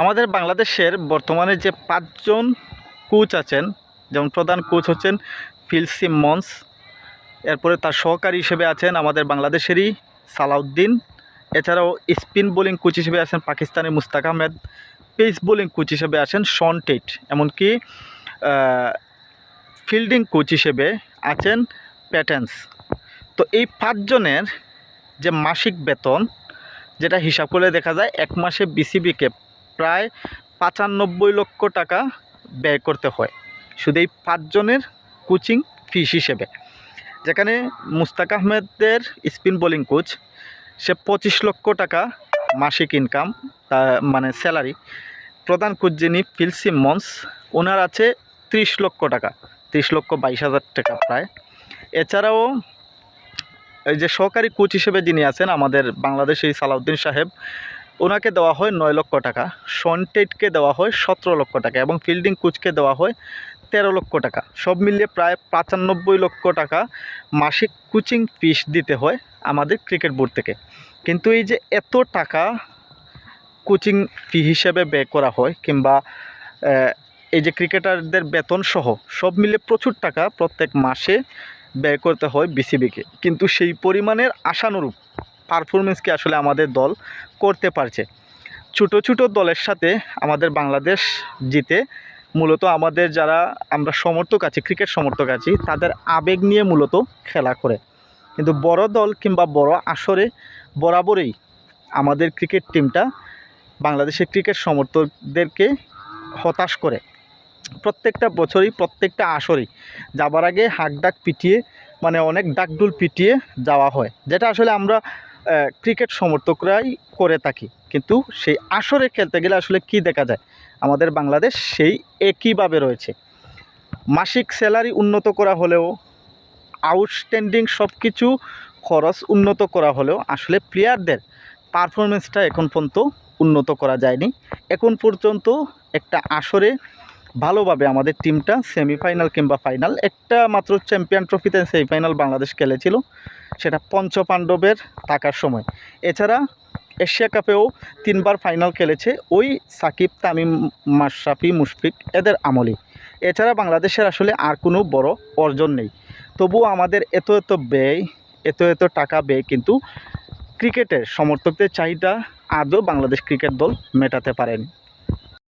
আমাদের বাংলাদেশের বর্তমানে যে পাঁচজন কোচ আছেন, যেমন প্রধান কোচ হচ্ছেন ফিল সিমন্স, এরপরে তার সহকারী হিসেবে আছেন আমাদের বাংলাদেশেরই সালাউদ্দিন, এছাড়াও স্পিন বোলিং কোচ হিসেবে আছেন পাকিস্তানের Mushtaq Ahmed, pace bowling coach হিসেবে আছেন শন টেট, এমনকি ফিল্ডিং কোচ হিসেবে আছেন প্যাটেন্স। তো এই পাঁচজনের যে মাসিক বেতন, যেটা হিসাব করে দেখা যায় এক মাসে বিসিবিকে প্রায় পঁচানব্বই লক্ষ টাকা ব্যয় করতে হয়। শুধু এই পাঁচজনের কোচিং ফিস হিসেবে। যেখানে মুস্তাক আহমেদের স্পিন বোলিং কোচ, সে পঁচিশ লক্ষ টাকা মাসিক ইনকাম মানে স্যালারি প্রধান কোচ যিনি ফিল সিমন্স, ওনার আছে ত্রিশ লক্ষ টাকা, ত্রিশ লক্ষ বাইশ হাজার টাকা প্রায়। এছাড়াও এই যে সহকারী কোচ হিসেবে যিনি আছেন আমাদের বাংলাদেশি সালাউদ্দিন সাহেব ওনাকে দেওয়া হয় নয় লক্ষ টাকা সনটেটকে দেওয়া হয় সতেরো লক্ষ টাকা এবং ফিল্ডিং কোচকে দেওয়া হয় তেরো লক্ষ টাকা। সব মিলিয়ে প্রায় পঁচানব্বই লক্ষ টাকা মাসিক কোচিং ফিস দিতে হয় আমাদের ক্রিকেট বোর্ড থেকে। কিন্তু এই যে এত টাকা কোচিং ফি হিসেবে ব্যয় করা হয় কিংবা এই যে ক্রিকেটারদের বেতন সহ সব মিলে প্রচুর টাকা প্রত্যেক মাসে ব্যয় করতে হয় বিসিবিকে। কিন্তু সেই পরিমাণের আশানুরূপ পারফরমেন্সকে আসলে আমাদের দল করতে পারছে। ছোটো ছোটো দলের সাথে আমাদের বাংলাদেশ জিতে মূলত আমাদের যারা আমরা সমর্থক আছি ক্রিকেট সমর্থক আছি, তাদের আবেগ নিয়ে মূলত খেলা করে। কিন্তু বড় দল কিংবা বড় আসরে বরাবরই আমাদের ক্রিকেট টিমটা বাংলাদেশের ক্রিকেট সমর্থকদেরকে হতাশ করে। প্রত্যেকটা বছরই, প্রত্যেকটা আসরেই যাবার আগে হাক ডাক পিটিয়ে মানে অনেক ডাকডুল পিটিয়ে যাওয়া হয়। যেটা আসলে আমরা ক্রিকেট সমর্থকরাই করে থাকি। কিন্তু সেই আসরে খেলতে গেলে আসলে কি দেখা যায়? আমাদের বাংলাদেশ সেই একইভাবে রয়েছে। মাসিক স্যালারি উন্নত করা হলেও আউটস্ট্যান্ডিং সব কিছু খরচ উন্নত করা হলেও আসলে প্লেয়ারদের পারফরমেন্সটা এখন পর্যন্ত উন্নত করা যায়নি। এখন পর্যন্ত একটা আসরে ভালোভাবে আমাদের টিমটা সেমিফাইনাল কিংবা ফাইনাল একটা মাত্র চ্যাম্পিয়ন ট্রফিতে সেমিফাইনাল বাংলাদেশ খেলেছিল। সেটা পঞ্চপাণ্ডবের থাকার সময়। এছাড়া এশিয়া কাপেও তিনবার ফাইনাল খেলেছে ওই সাকিব, তামিম, মাশরাফি, মুশফিক এদের আমলে এছাড়া বাংলাদেশের আসলে আর কোনো বড় অর্জন নেই। তবুও আমাদের এত এত ব্যয়, এত এত টাকা ব্যয় কিন্তু ক্রিকেটের সমর্থকদের চাহিদা আদৌ বাংলাদেশ ক্রিকেট দল মেটাতে পারেনি।